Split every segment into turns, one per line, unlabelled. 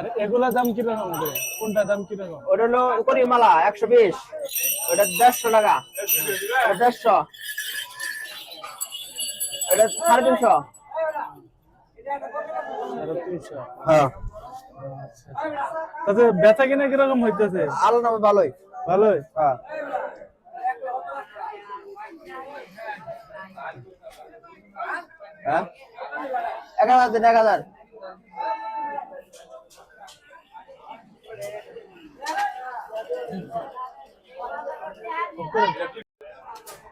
আর এগুলা দাম কীরকম করে কোনটা দাম কীরকম?
ওটা হলো একশো বিশ। ওটা দেড়শো টাকা। ওটা দেড়শো। এটা সাড়ে তিনশো।
সাড়ে তিনশো।
হ্যাঁ।
তাতে কিনা কীরকম হইতেছে?
আলো নামে ভালোই।
ভালোই?
হ্যাঁ। হ্যাঁ? এক হাজার দিন এক হাজার।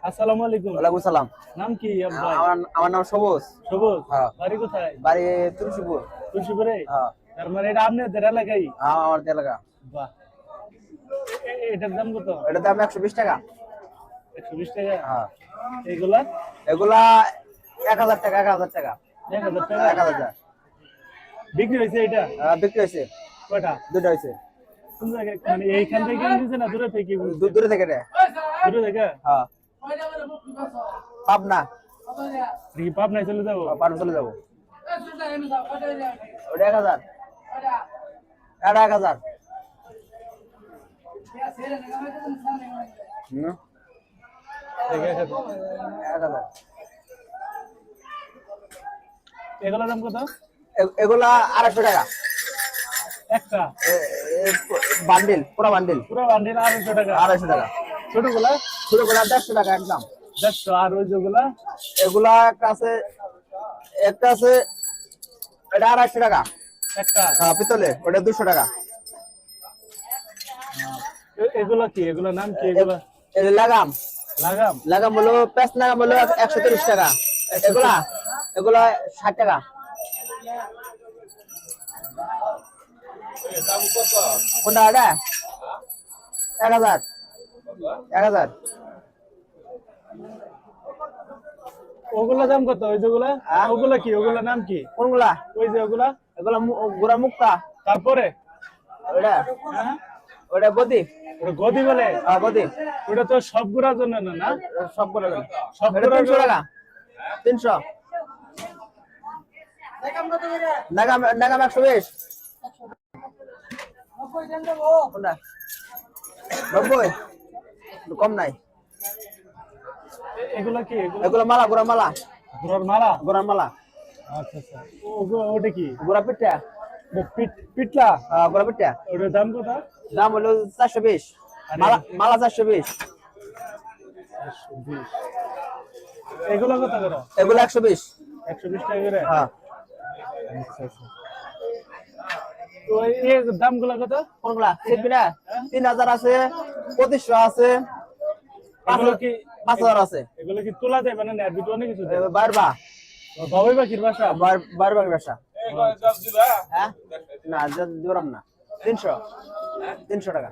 আসসালামু আলাইকুম।
ওয়ালাইকুম সালাম।
নাম কি
আমার আমার নাম সবুজ।
সবুজ?
হ্যাঁ।
বাড়ি কোথায়?
বাড়ি তুলসীপুর।
তুলসীপুরে?
হ্যাঁ।
তার মানে এটা আপনাদের এলাকায়?
হ্যাঁ, আমার এলাকা।
বাহ। এটার দাম কত?
এটার দাম একশো বিশ টাকা।
একশো বিশ টাকা?
হ্যাঁ।
এগুলা?
এগুলা এক হাজার টাকা এক হাজার টাকা।
এক হাজার টাকা?
এক হাজার
বিক্রি হয়েছে এটা?
আহ, বিক্রি হয়েছে।
কয়টা?
দুটো হয়েছে।
কোন জায়গায়? মানে এইখান থেকে না দূরে থেকে কিনেছে?
দূ- দূরে থেকে রে।
দূরে থেকে?
হ্যাঁ। পাবনা।
কি পাবনায় চলে যাব?
পাবনা চলে যাব। ওটা এক হাজার। এটা হাজার।
এগুলোর দাম কত?
এগুলা আড়াইশো টাকা।
একটা।
বান্ডিল পুরো বান্ডিল।
পুরো বান্ডিল আড়াইশো টাকা।
আড়াইশো টাকা।
ছোটগুলা
ছোটগুলা দেড়শো টাকা একদম।
দেড়শো আর ওই যেগুলা?
এগুলা একটা আছে একটা আছে এটা আড়াইশো টাকা।
একটা।
হ্যাঁ পিতলে ওটা দুশো টাকা।
এগুলা কি? এগুলা নাম কি এগুলা?
লাগাম।
লাগাম?
লাগাম হলো পেঁচ লাগাম হলো একশো তিরিশ টাকা। এগুলা এগুলা ষাট টাকা। কোনটা এটা এক হাজার। এক হাজার।
ওগুলা দাম কত? ওই যেগুলা?
হ্যাঁ?
ওগুলা কি? ওগুলা নাম কি?
কোনগুলা?
ওই যে ওগুলা?
এগুলা গোড়া মুক্তা।
তারপরে?
ওটা
হ্যাঁ?
ওটা গদি।
ওটা গদি বলে?
হ্যাঁ গদি।
ওটা তো সব গুড়ার জন্য না না?
সব
সব গুড়ার
টাকা। নাগাম নাগাম একশো বিশ। কোনটা নব্বই? কম নাই।
এগুলা কি? এগুলা
মালা গোড়া মালা।
গুড়ার মালা?
গোড়ার মালা।
আচ্ছা আচ্ছা। ওটা কি?
গোড়া পিঠা। আহ, গোড়া পিঠা।
ওটার দাম কত?
দাম হলো চারশো বিশ। মালা মালা চারশো বিশ।
এগুলো কত করে?
এগুলো একশো বিশ।
একশো বিশ টাকা করে?
হ্যাঁ।
আচ্ছা আচ্ছা। তো এই- দামগুলো কত?
কোনগুলা? আছে পঁচিশশো আছে
এগুলো কি
পাঁচ হাজার আছে।
এগুলো কি তোলা যায় মানে নেট ভিডিও অনেক কিছু দেয়
বারবা।
বাবাই পাখির বাসা?
বারবা হ্যাঁ? না দিলাম না। তিনশো। তিনশো টাকা।